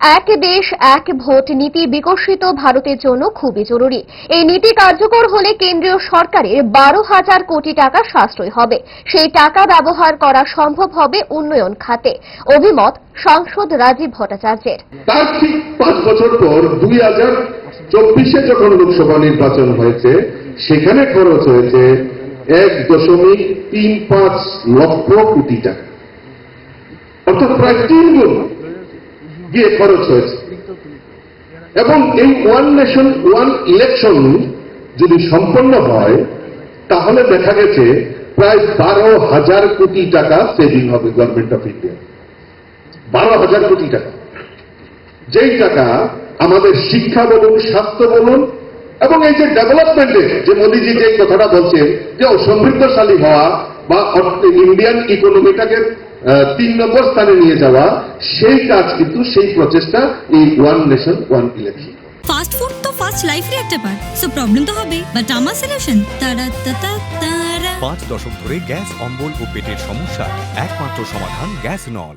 এক দেশ, এক ভোট নীতি বিকশিত ভারতের জন্য খুবই জরুরি। এই নীতি কার্যকর হলে কেন্দ্রীয় সরকারের বারো হাজার কোটি টাকা সাশ্রয় হবে। সেই টাকা ব্যবহার করা সম্ভব হবে উন্নয়ন খাতে, অভিমত সাংসদ রাজীব ভট্টাচার্যের। পাঁচ বছর পর দুই হাজার চব্বিশে যখন লোকসভা নির্বাচন হয়েছে, সেখানে খরচ হয়েছে এক দশমিক তিন পাঁচ লক্ষ কোটি টাকা। অর্থাৎ প্রায় তিন গুণ গিয়ে খরচ হয়েছে। এবং এই ওয়ান নেশন ওয়ান ইলেকশন যদি সম্পন্ন হয়, তাহলে দেখা গেছে প্রায় বারো হাজার কোটি টাকা সেভিং হবে গভর্নমেন্ট অফ ইন্ডিয়া বারো হাজার কোটি টাকা। যেই টাকা আমাদের শিক্ষা বলুন, স্বাস্থ্য বলুন, এবং এই যে ডেভেলপমেন্টে যে মোদীজি যে কথাটা বলছেন যে সমৃদ্ধশালী হওয়া বা ইন্ডিয়ান ইকোনমিটাকে তিন নম্বর স্থানে নিয়ে যাওয়া সেই কাজ কিন্তু সেই প্রচেষ্টা এই one nation one election fast food তো ফাস্ট লাইফের একটা পার্ট সো প্রবলেম তো হবে। বাট আমার সলিউশন তারা তারা তারা পাঁচ দশক ধরে গ্যাস অম্বল ও পেটের সমস্যা। একমাত্র সমাধান গ্যাস নল।